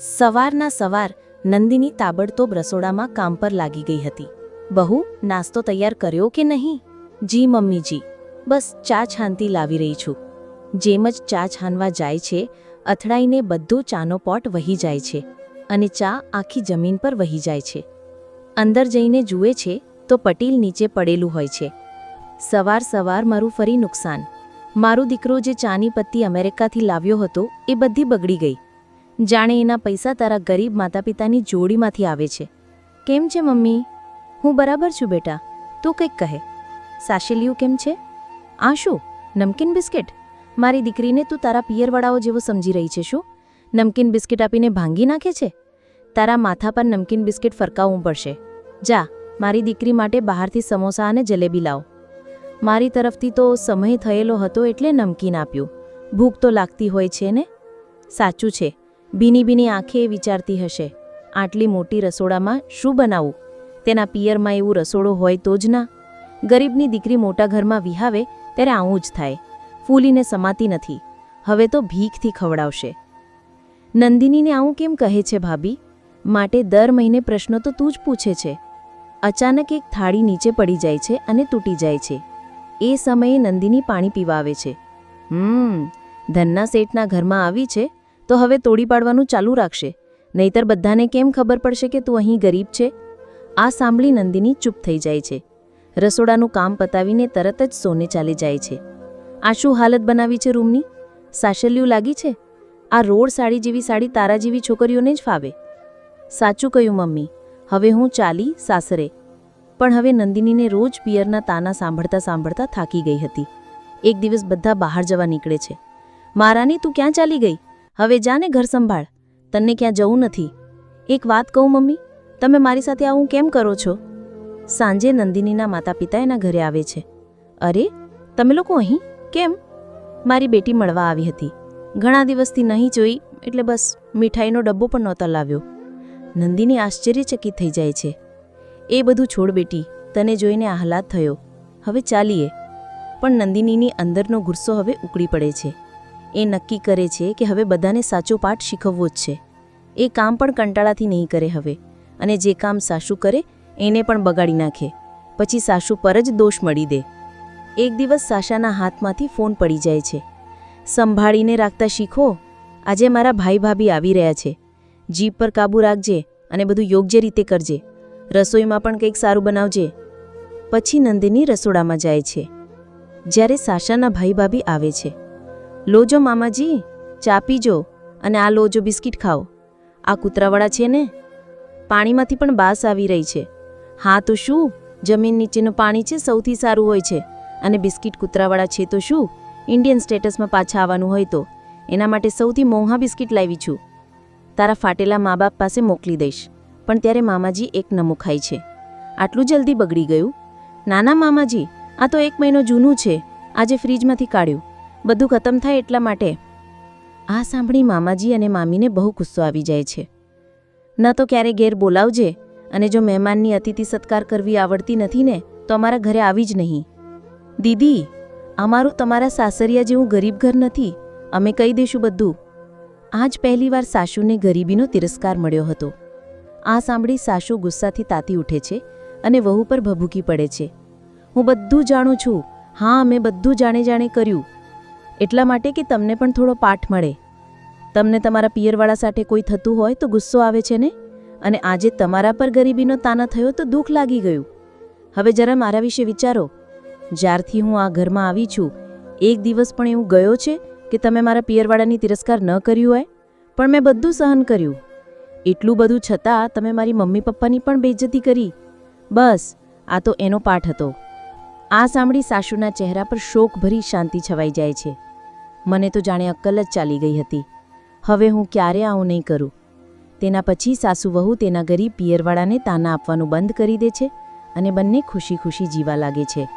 સવારના સવાર નંદિની તાબડતોબ રસોડામાં કામ પર લાગી ગઈ હતી. બહુ, નાસ્તો તૈયાર કર્યો કે નહીં? જી, મમ્મીજી. બસ, ચા છાનતી લાવી રહી છું. જેમ જ ચા છાનવા જાય છે, અથડાઈને બધું ચાનો પોટ વહી જાય છે અને ચા આખી જમીન પર વહી જાય છે. અંદર જઈને જુએ છે તો પટીલ નીચે પડેલું હોય છે. સવાર સવાર મારું ફરી નુકસાન. મારો દીકરો જે ચાની પત્તી અમેરિકાથી લાવ્યો હતો એ બધી બગડી ગઈ. જાણે એના પૈસા તારા ગરીબ માતા પિતાની જોડીમાંથી આવે છે. કેમ છે, મમ્મી? હું બરાબર છું, બેટા. તું કંઈક કહે. સાશેલિયું કેમ છે? આ શું? નમકીન બિસ્કિટ? મારી દીકરીને તું તારા પિયરવાળાઓ જેવો સમજી રહી છે શું? નમકીન બિસ્કિટ આપીને ભાંગી નાખે છે? તારા માથા પર નમકીન બિસ્કિટ ફરકાવવું પડશે. જા, મારી દીકરી માટે બહારથી સમોસા અને જલેબી લાવ. મારી તરફથી તો સમય થયેલો હતો એટલે નમકીન આપ્યું. ભૂખ તો લાગતી હોય છે ને? સાચું છે. ભીની ભીની આંખે એ વિચારતી હશે, આટલી મોટી રસોડામાં શું બનાવું? તેના પિયરમાં એવું રસોડો હોય તો જ ના. ગરીબની દીકરી મોટા ઘરમાં વિહાવે ત્યારે આવું જ થાય. ફૂલીને સમાતી નથી. હવે તો ભીખથી ખવડાવશે. નંદિનીને આવું કેમ કહે છે ભાભી? માટે દર મહિને પ્રશ્નો તો તું જ પૂછે છે. અચાનક એક થાળી નીચે પડી જાય છે અને તૂટી જાય છે. એ સમયે નંદિની પાણી પીવા આવે છે. હમ, ધન્ના શેઠના ઘરમાં આવી છે. તો હવે તોડી પાડવાનું ચાલુ રાખશે. નહીતર બધાને કેમ ખબર પડશે કે તું અહીં ગરીબ છે? આ સાંભળી નંદિની ચૂપ થઈ જાય છે. રસોડાનું કામ પતાવીને તરત જ સોને ચાલી જાય છે. આ શું હાલત બનાવી છે રૂમની? સાશલ્યું લાગી છે? આ રોડ સાડી જેવી સાડી તારા જેવી છોકરીઓને જ ફાવે. સાચું કહ્યું મમ્મી. હવે હું ચાલી સાસરે. પણ હવે નંદિનીને રોજ પિયરના તાના સાંભળતા સાંભળતા થાકી ગઈ હતી. એક દિવસ બધા બહાર જવા નીકળે છે. મારાની, તું ક્યાં ચાલી ગઈ? હવે જાને ઘર સંભાળ. તને ક્યાં જવું નથી. એક વાત કહું મમ્મી, તમે મારી સાથે આવું કેમ કરો છો? સાંજે નંદિનીના માતા પિતા એના ઘરે આવે છે. અરે, તમે લોકો અહીં? કેમ? મારી બેટી મળવા આવી હતી. ઘણા દિવસથી નહીં જોઈ, એટલે બસ મીઠાઈનો ડબ્બો પણ નહોતો લાવ્યો. નંદિની આશ્ચર્યચકિત થઈ જાય છે. એ બધું છોડ બેટી, તને જોઈને આહલાદ થયો. હવે ચાલીએ. પણ નંદિનીની અંદરનો ગુસ્સો હવે ઉકળી પડે છે. એ નક્કી કરે છે કે હવે બધાને સાચો પાઠ શીખવવો જ છે. એ કામ પણ કંટાળાથી નહીં કરે હવે. અને જે કામ સાસુ કરે, એને પણ બગાડી નાખે. પછી સાસુ પર જ દોષ મળી દે. એક દિવસ સાશાના હાથમાંથી ફોન પડી જાય છે. સંભાળીને રાખતા શીખો, આજે મારા ભાઈ ભાભી આવી રહ્યા છે. જીભ પર કાબૂ રાખજે અને બધું યોગ્ય રીતે કરજે. રસોઈમાં પણ કંઈક સારું બનાવજે. પછી નંદિની રસોડામાં જાય છે. જ્યારે સાશાના ભાઈ ભાભી આવે છે. લોજો મામાજી, ચા પીજો અને આ લોજો બિસ્કિટ ખાઓ. આ કૂતરાવાળા છે ને? પાણીમાંથી પણ બાસ આવી રહી છે. હા તો શું? જમીન નીચેનું પાણી છે, સૌથી સારું હોય છે. અને બિસ્કિટ કૂતરાવાળા છે તો શું? ઇન્ડિયન સ્ટેટસમાં પાછા આવવાનું હોય તો. એના માટે સૌથી મોંઘા બિસ્કિટ લાવી છું. તારા ફાટેલા મા બાપ પાસે મોકલી દઈશ. પણ ત્યારે મામાજી એક નમો ખાય છે. આટલું જલ્દી બગડી ગયું? નાના મામાજી, આ તો એક મહિનો જૂનું છે. આજે ફ્રીજમાંથી કાઢ્યું. બધું ખતમ થાય એટલા માટે. આ સાંભળી મામાજી અને મામીને બહુ ગુસ્સો આવી જાય છે. ન તો ક્યારે ઘેર બોલાવજે અને જો મહેમાનની અતિથિ સત્કાર કરવી આવડતી નથી ને, તો અમારા ઘરે આવી જ નહીં. દીદી, અમારું તમારા સાસરિયા જેવું ગરીબ ઘર નથી. અમે કહી દઈશું બધું. આજ પહેલીવાર સાસુને ગરીબીનો તિરસ્કાર મળ્યો હતો. આ સાંભળી સાસુ ગુસ્સાથી તાતી ઉઠે છે અને વહુ પર ભભૂકી પડે છે. હું બધું જાણું છું. હા અમે બધું જાણે જાણે કર્યું. એટલા માટે કે તમને પણ થોડો પાઠ મળે. તમને તમારા પિયરવાળા સાથે કોઈ થતું હોય તો ગુસ્સો આવે છે ને? અને આજે તમારા પર ગરીબીનો તાના થયો તો દુઃખ લાગી ગયું. હવે જરા મારા વિશે વિચારો. જ્યારથી હું આ ઘરમાં આવી છું, એક દિવસ પણ એવું ગયો છે કે તમે મારા પિયરવાળાની તિરસ્કાર ન કર્યું હોય? પણ મેં બધું સહન કર્યું. એટલું બધું છતાં તમે મારી મમ્મી પપ્પાની પણ બેઇજ્જતી કરી. બસ, આ તો એનો પાઠ હતો. આ સાંભળી સાસુના ચહેરા પર શોકભરી શાંતિ છવાઈ જાય છે. મને તો જાણે અક્કલ જ ચાલી ગઈ હતી. હવે હું ક્યારે આવું નહીં કરું? તેના પછી સાસુ વહુ તેના ગરીબ પિયરવાળાને તાના આપવાનું બંધ કરી દે છે અને બંને ખુશી ખુશી જીવા લાગે છે.